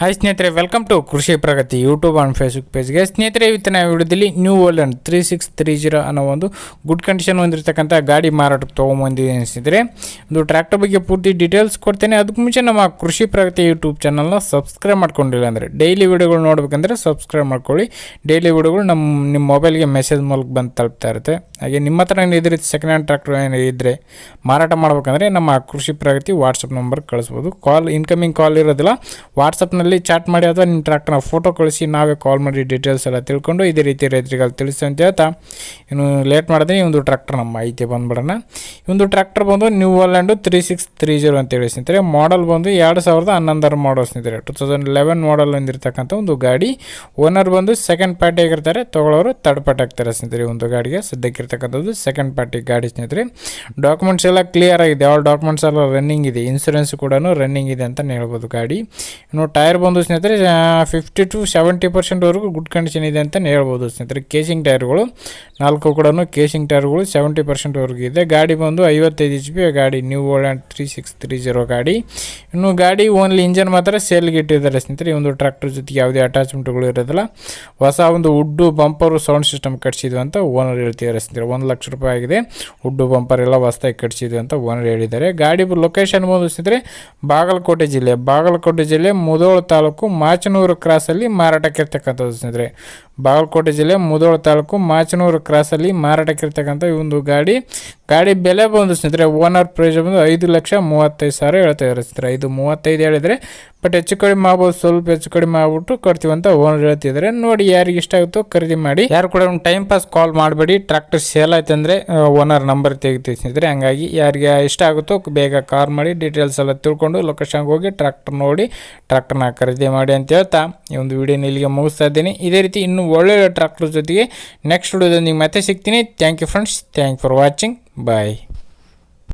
Hi ಸ್ನೇಹಿತರೆ welcome to Krishi Pragati YouTube and Facebook ಪೇಜ್ಗೆ ಸ್ನೇಹಿತರೆ, ಇವತ್ತಿನ ವಿಡಿಯೋದಲ್ಲಿ new Holland three six three zero ಅನ್ನೋ ಒಂದು ಗುಡ್ ಕಂಡೀಷನ್ ಹೊಂದಿರತಕ್ಕಂಥ ಗಾಡಿ ಮಾರಾಟಕ್ಕೆ ತೊಗೊಂಬಂದಿದೆ ಅನಿಸಿದರೆ ಒಂದು ಟ್ರ್ಯಾಕ್ಟರ್ ಬಗ್ಗೆ ಪೂರ್ತಿ ಡೀಟೇಲ್ಸ್ ಕೊಡ್ತೇನೆ. ಅದಕ್ಕೆ ಮುಂಚೆ ನಮ್ಮ ಕೃಷಿ ಪ್ರಗತಿ ಯೂಟ್ಯೂಬ್ ಚಾನಲ್ನ ಸಬ್ಸ್ಕ್ರೈಬ್ ಮಾಡ್ಕೊಂಡಿಲ್ಲ ಅಂದರೆ ಡೈಲಿ ವಿಡಿಯೋಗಳು ನೋಡಬೇಕಂದ್ರೆ ಸಬ್ಸ್ಕ್ರೈಬ್ ಮಾಡ್ಕೊಳ್ಳಿ. ಡೈಲಿ ವಿಡಿಯೋಗಳು ನಮ್ಮ ನಿಮ್ಮ ಮೊಬೈಲ್ಗೆ ಮೆಸೇಜ್ ಮೂಲಕ ಬಂದು ತಲುಪ್ತಾ ಇರುತ್ತೆ. ಹಾಗೆ ನಿಮ್ಮ ಹತ್ರ ಏನು ಸೆಕೆಂಡ್ ಹ್ಯಾಂಡ್ ಟ್ರ್ಯಾಕ್ಟರ್ ಏನು ಇದ್ದರೆ ಮಾರಾಟ ಮಾಡ್ಬೇಕಂದ್ರೆ ನಮ್ಮ ಕೃಷಿ ಪ್ರಗತಿ ವಾಟ್ಸಪ್ ನಂಬರ್ ಕಳಿಸ್ಬೋದು. ಕಾಲ್ ಇನ್ಕಮಿಂಗ್ ಕಾಲ್ ಇರೋದಿಲ್ಲ. ವಾಟ್ಸಪ್ನಲ್ಲಿ ಚಾಟ್ ಮಾಡಿ ಅಥವಾ ನಿಮ್ಮ ಟ್ರ್ಯಾಕ್ಟರ್ನ ಫೋಟೋ ಕಳಿಸಿ, ನಾವೇ ಕಾಲ್ ಮಾಡಿ ಡೀಟೇಲ್ಸ್ ಎಲ್ಲ ತಿಳ್ಕೊಂಡು ಇದೇ ರೀತಿ ರೈತರಿಗೆ ತಿಳಿಸಿ ಅಂತ ಹೇಳ್ತಾ. ಇನ್ನು ಲೇಟ್ ಮಾಡಿದ್ರೆ ಈ ಒಂದು ಟ್ರ್ಯಾಕ್ಟರ್ ನಮ್ಮ ಮಾಹಿತಿ ಬಂದ್ಬಿಡೋಣ. ಈ ಒಂದು ಟ್ರ್ಯಾಕ್ಟರ್ ಬಂದು new Holland three six three zero ಅಂತೇಳಿ ಸ್ನೇಹಿತರೆ ಮಾಡಲ್ ಬಂದು ಎರಡು ಸಾವಿರದ ಹನ್ನೊಂದರ ಮಾಡಲ್ ಸ್ನೇಹಿತರೆ. ಟು ತೌಸಂಡ್ ಲೆವೆನ್ ಮಾಡಲ್ ಹೊಂದಿರತಕ್ಕಂಥ ಒಂದು ಗಾಡಿ. ಓನರ್ ಬಂದು ಸೆಕೆಂಡ್ ಪಾರ್ಟಿ ಆಗಿರ್ತಾರೆ ತೊಗೊಳೋರು ತರ್ಡ್ ಪಾರ್ಟಿ ಆಗ್ತಾರೆ ಸ್ನೇಹಿತರೆ ಒಂದು ಗಾಡಿಗೆ. ಸದ್ಯಕ್ಕಿರ್ತಕ್ಕಂಥದ್ದು ಸೆಕೆಂಡ್ ಪಾರ್ಟಿ ಗಾಡಿ ಸ್ನೇಹಿತರೆ. ಡಾಕ್ಯುಮೆಂಟ್ಸ್ ಎಲ್ಲ ಕ್ಲಿಯರ್ ಆಗಿದೆ. ಯಾವ ಡಾಕ್ಯುಮೆಂಟ್ಸ್ ಎಲ್ಲ ರನ್ನಿಂಗ್ ಇದೆ. ಇನ್ಸೂರೆನ್ಸ್ ಕೂಡ ರನ್ನಿಂಗ್ ಇದೆ ಅಂತಲೇ ಹೇಳ್ಬೋದು ಗಾಡಿ. ಇನ್ನು ಟೈರ್ ಬಂದು ಸ್ನೇಹಿತರೆ ಫಿಫ್ಟಿ ಟು ಸೆವೆಂಟಿ ಪರ್ಸೆಂಟ್ವರೆಗೂ ಗುಡ್ ಕಂಡೀಷನ್ ಇದೆ ಅಂತಲೇ ಹೇಳ್ಬೋದು ಸ್ನೇಹಿತರೆ. ಕೇಸಿಂಗ್ ಟೈರ್ಗಳು ನಾಲ್ಕು ಕೂಡ ಕೇಸಿಂಗ್ ಟೈರ್ಗಳು ಸೆವೆಂಟಿ ಪರ್ಸೆಂಟ್ವರೆಗೂ ಇದೆ. ಗಾಡಿ ಬಂದು ಐವತ್ತೈದು ಎಚ್ ಬಿ ಗಾಡಿ new Holland three six three zero ಗಾಡಿ. ಇನ್ನು ಗಾಡಿ ಓನ್ಲಿ ಇಂಜನ್ ಮಾತ್ರ ಸೇಲ್ಗೆ ಇಟ್ಟಿದ್ದಾರೆ ಸ್ನೇಹಿತರೆ. ಈ ಒಂದು ಟ್ರ್ಯಾಕ್ಟರ್ ಜೊತೆಗೆ ಯಾವುದೇ ಅಟ್ಯಾಚ್ಮೆಂಟ್ಗಳು ಇರೋದಿಲ್ಲ. ಹೊಸ ಒಂದು ಉಡ್ಡು ಬಂಪರು ಸೌಂಡ್ ಸಿಸ್ಟಮ್ ಕಟ್ಸಿದ್ವಿ ಅಂತ ಓನರ್ ಹೇಳ್ತಿದ್ದಾರೆ ಸ್ನೇಹಿತರೆ. ಒಂದು ಲಕ್ಷ ರೂಪಾಯಿ ಆಗಿದೆ. ಉಡ್ಡು ಬಂಪರ್ ಎಲ್ಲ ಹೊಸದಾಗಿ ಕಟ್ಸಿದ್ವಿ ಅಂತ ಓನರ್ ಹೇಳಿದ್ದಾರೆ. ಗಾಡಿ ಲೊಕೇಶನ್ ಬಂದು ಸ್ನೇಹಿತರೆ, ಬಾಗಲಕೋಟೆ ಜಿಲ್ಲೆ. ಬಾಗಲಕೋಟೆ ಜಿಲ್ಲೆ, ಮುದೋಳ ತಾಲೂಕು ಮಾಚನೂರು ಕ್ರಾಸಲ್ಲಿ ಮಾರಾಟಕ್ಕೆ ಇರ್ತಕ್ಕಂಥದ್ದು ಸ್ನೇಹಿತರೆ. ಬಾಗಲಕೋಟೆ ಜಿಲ್ಲೆ, ಮುದೋಳ ತಾಲೂಕು ಮಾಚನೂರು ಕ್ರಾಸಲ್ಲಿ ಮಾರಾಟಕ್ಕೆ ಇರ್ತಕ್ಕಂಥ ಈ ಒಂದು ಗಾಡಿ. ಗಾಡಿ ಬೆಲೆ ಬಂದು ಸ್ನೇಹಿತರೆ ಓನರ್ ಪ್ರೈಸ್ ಬಂದು ಐದು ಲಕ್ಷ ಮೂವತ್ತೈದು ಸಾವಿರ ಹೇಳ್ತಾ ಇದ್ದಾರೆ ಇದು ಮೂವತ್ತೈದು ಹೇಳಿದರೆ ಬಟ್ ಹೆಚ್ಚು ಕಡಿಮೆ ಆಗ್ಬೋದು ಸ್ವಲ್ಪ ಹೆಚ್ಚು ಕಡಿಮೆ ಆಗ್ಬಿಟ್ಟು ಕೊಡ್ತೀವಿ ಅಂತ ಓನರ್ ಹೇಳ್ತಿದ್ದಾರೆ. ನೋಡಿ ಯಾರಿಗೆ ಇಷ್ಟ ಆಗುತ್ತೋ ಖರೀದಿ ಮಾಡಿ. ಯಾರು ಕೂಡ ಒಂದು ಟೈಮ್ ಪಾಸ್ ಕಾಲ್ ಮಾಡಬೇಡಿ. ಟ್ರ್ಯಾಕ್ಟರ್ ಸೇಲ್ ಆಯ್ತು ಅಂದರೆ ಓನರ್ ನಂಬರ್ ತೆಗಿತೀವಿ ಸ್ನೇಹಿತರೆ ಹಂಗಾಗಿ ಯಾರಿಗೆ ಇಷ್ಟ ಆಗುತ್ತೋ ಬೇಗ ಕಾಲ್ ಮಾಡಿ ಡೀಟೇಲ್ಸ್ ಎಲ್ಲ ತಿಳ್ಕೊಂಡು ಲೊಕೇಶನ್ಗೆ ಹೋಗಿ ಟ್ರ್ಯಾಕ್ಟರ್ ನೋಡಿ ಟ್ರ್ಯಾಕ್ಟರ್ನ ಖರೀದಿ ಮಾಡಿ ಅಂತ ಹೇಳ್ತಾ ಈ ಒಂದು ವಿಡಿಯೋನ ಇಲ್ಲಿಗೆ ಮುಗಿಸ್ತಾ ಇದ್ದೀನಿ. ಇದೇ ರೀತಿ ಇನ್ನೂ ಒಳ್ಳೊಳ್ಳೆ ಟ್ರ್ಯಾಕ್ಟರ್ ಜೊತೆಗೆ ನೆಕ್ಸ್ಟ್ ವಿಡಿಯೋದಲ್ಲಿ ಮತ್ತೆ ಸಿಗ್ತೀನಿ. Thank you friends thank for watching bye